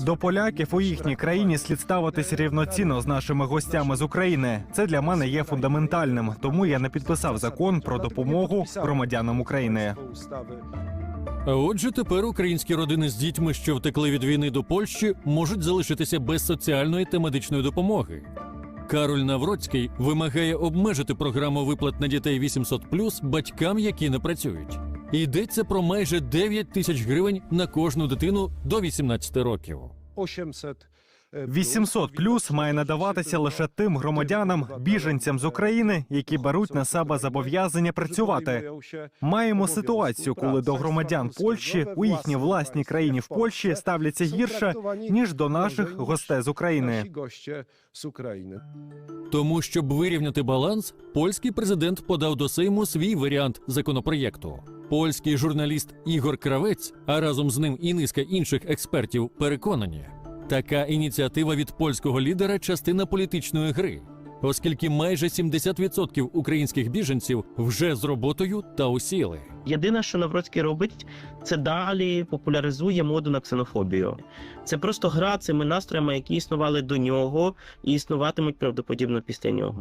До поляків у їхній країні слід ставитись рівноцінно з нашими гостями з України. Це для мене є фундаментальним, тому я не підписав закон про допомогу громадянам України. Отже, тепер українські родини з дітьми, що втекли від війни до Польщі, можуть залишитися без соціальної та медичної допомоги. Кароль Навроцький вимагає обмежити програму виплат на дітей 800+, батькам, які не працюють. Йдеться про майже 9 тисяч гривень на кожну дитину до 18 років. 800 плюс має надаватися лише тим громадянам, біженцям з України, які беруть на себе зобов'язання працювати. Маємо ситуацію, коли до громадян Польщі у їхній власній країні в Польщі ставляться гірше ніж до наших гостей з України. Тому, щоб вирівняти баланс, польський президент подав до Сейму свій варіант законопроєкту. Польський журналіст Ігор Кравець, а разом з ним і низка інших експертів, переконані, така ініціатива від польського лідера частина політичної гри, оскільки майже 70% українських біженців вже з роботою та осіли. Єдине, що Навроцький робить, це далі популяризує моду на ксенофобію. Це просто гра цими настроями, які існували до нього і існуватимуть правдоподібно після нього.